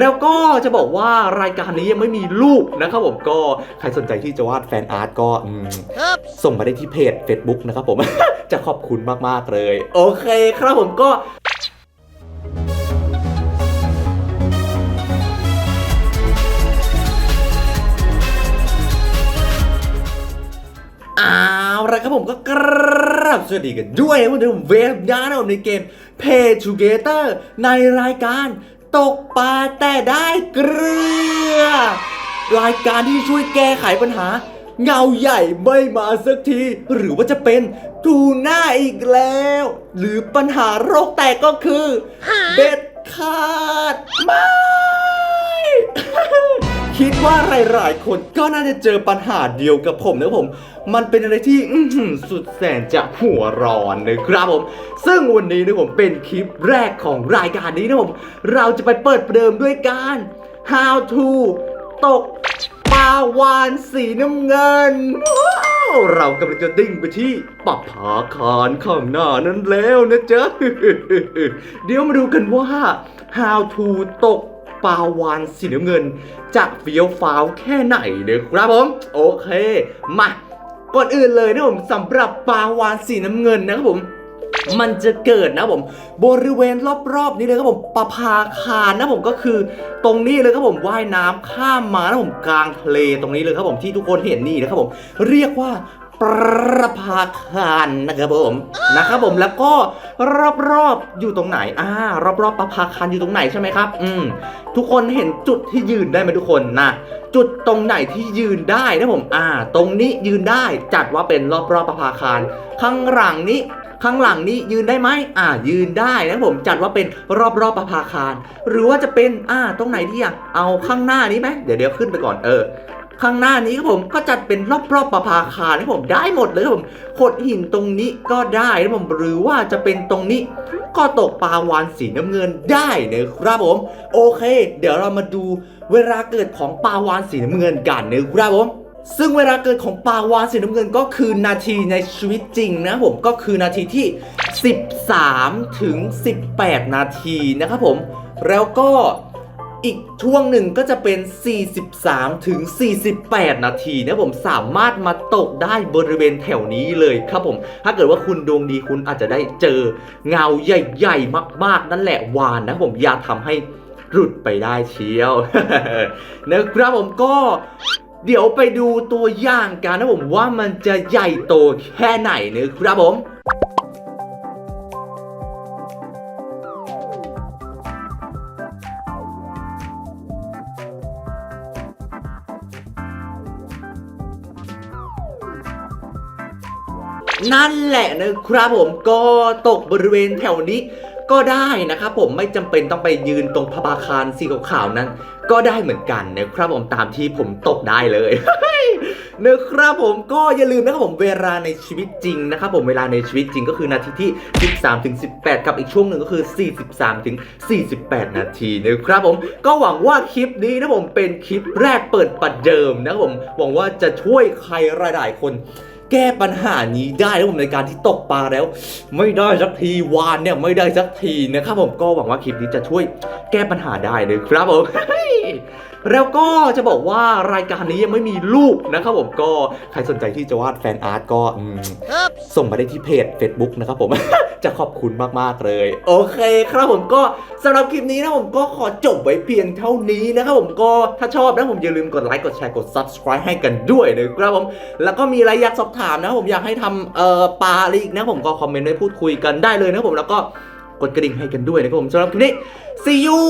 แล้วก็จะบอกว่ารายการนี้ยังไม่มีรูปนะครับผมก็ใครสนใจที่จะวาดแฟนอาร์ตก็อืมส่งมาได้ที่เพจ Facebook นะครับผม จะขอบคุณมาก ๆ เลย โอเคครับผมก็เอาละครับผมก็กราบสวัสดีกันด้วยนะวันนี้ผมเวฟย้านผมในเกม Pay Together ในรายการ ตกปลาแต่ได้เกลือ รายการที่ช่วยแก้ไขปัญหา เงาใหญ่ไม่มาสักที หรือว่าจะเป็นทูน่าอีกแล้ว หรือปัญหาโรคแตกก็คือ เบ็ดขาดไม่ คิดว่าหลาย ๆ คนก็น่าจะเจอปัญหาเดียวกับผมนะผม มันเป็นอะไรที่สุดแสนจะหัวร้อนนะครับผม ซึ่งวันนี้นะผมเป็นคลิปแรกของรายการนี้นะผม เราจะไปเปิดประเดิมด้วยการ How to ตกปลาวานสีน้ำเงิน เรากำลังจะดิ่งไปที่ปับผาคารข้างหน้านั้นแล้วนะจ๊ะ เดี๋ยวมาดูกันว่า How to ตก ปลาวานสีน้ำเงิน จะเฟี้ยวฟ้าวแค่ไหนนะครับผมโอเค มาก่อนอื่นเลยนะผมสำหรับปลาวานสีน้ำเงินนะครับผมมันจะเกิดนะผมบริเวณรอบๆ นี้เลยครับผมปะพาคารนะผมก็คือตรงนี้เลยครับผมว่ายน้ำข้ามมานะผมกลางทะเลตรงนี้เลยครับผมที่ทุกคนเห็นนี่นะครับผมเรียกว่า ประภาคารนะครับผมนะครับผมแล้วก็รอบๆออยู่ตรงไหนอ่ารอบๆประภาคารอยู่ตรงไหนใช่ไหมครับ อืมทุกคนเห็นจุดที่ยืนได้ไหมทุกคนนะจุดตรงไหนที่ยืนได้นะผมอ่า ตรงนี้ยืนได้จัดว่าเป็นรอบๆประภาคารข้างหลังนี้ข้างหลังนี้ยืนได้ไหมอ่า ยืนได้นะผมจัดว่าเป็นรอบๆประภาคาร หรือว่าจะเป็นอ่าตรงไหนดีอะเอาข้างหน้านี้ไหมเดี๋ยวเดี๋ยวขึ้นไปก่อนเออ ข้างหน้านี้ครับผมก็จัดเป็นรอบๆประภาคารนะผมได้หมดเลยครับผมขดหินตรงนี้ก็ได้นะผมหรือว่าจะเป็นตรงนี้ ก็ตกปลาวานสีน้ำเงินได้นะครับผม โอเค เดี๋ยวเรามาดูเวลาเกิดของปลาวานสีน้ำเงินกันนะครับผมซึ่งเวลาเกิดของปลาวานสีน้ำเงินก็คือนาทีในชีวิตจริงนะผมก็คือนาทีที่ 13 ถึง 18 นาทีนะครับผม แล้วก็ อีกช่วงหนึ่งก็จะเป็น 43 ถึง 48 นาทีนะผมสามารถมาตกได้บริเวณแถวนี้เลยครับผม ถ้าเกิดว่าคุณดวงดีคุณอาจจะได้เจอเงาใหญ่ๆ มากๆ นั่นแหละวานนะผมอย่าทำให้หลุดไปได้เชียวนะครับผมก็เดี๋ยวไปดูตัวอย่างกันนะผมว่ามันจะใหญ่โตแค่ไหนนะครับผม นั่นแหละนะครับผมก็ตกบริเวณแถวนี้ก็ได้นะครับผมไม่จำเป็นต้องไปยืนตรงพระบาคารสีขาวๆนั้น ก็ได้เหมือนกันนะครับผมตามที่ผมตกได้เลยนะครับผมก็อย่าลืมนะครับผมเวลาในชีวิตจริงนะครับผมเวลาในชีวิตจริงก็คือนาทีที่ 13ถึง18 กับอีกช่วงหนึ่งก็คือ 43ถึง48 นาทีนะครับผมก็หวังว่าคลิปนี้นะผมเป็นคลิปแรกเปิดประเดิมนะครับผมหวังว่าจะช่วยใครหลายๆคน แก้ปัญหานี้ได้นะผมในการที่ตกปลาแล้ว ไม่ได้สักทีวานเนี่ยไม่ได้สักทีนะครับผมก็หวังว่าคลิปนี้จะช่วยแก้ปัญหาได้เลยครับผมแล้วก็จะบอกว่ารายการนี้ยังไม่มีรูปนะครับผมก็ใครสนใจที่จะวาดแฟนอาร์ตก็อืมส่งมาได้ที่เพจ Facebook นะครับผม จะขอบคุณมากๆเลย โอเคครับผมก็สำหรับคลิปนี้นะผมก็ขอจบไว้เพียงเท่านี้นะครับผมก็ถ้าชอบนะผมอย่าลืมกดไลค์กดแชร์กด subscribe ให้กันด้วยนะครับผมแล้วก็มีอะไรอยากสอบถามนะผมอยากให้ทำเอ่อปลาอะไรอีกนะผมก็คอมเมนต์ไว้พูดคุยกันได้เลยนะผมแล้วก็กดกระดิ่งให้กันด้วยนะครับผมสำหรับคลิปนี้ see you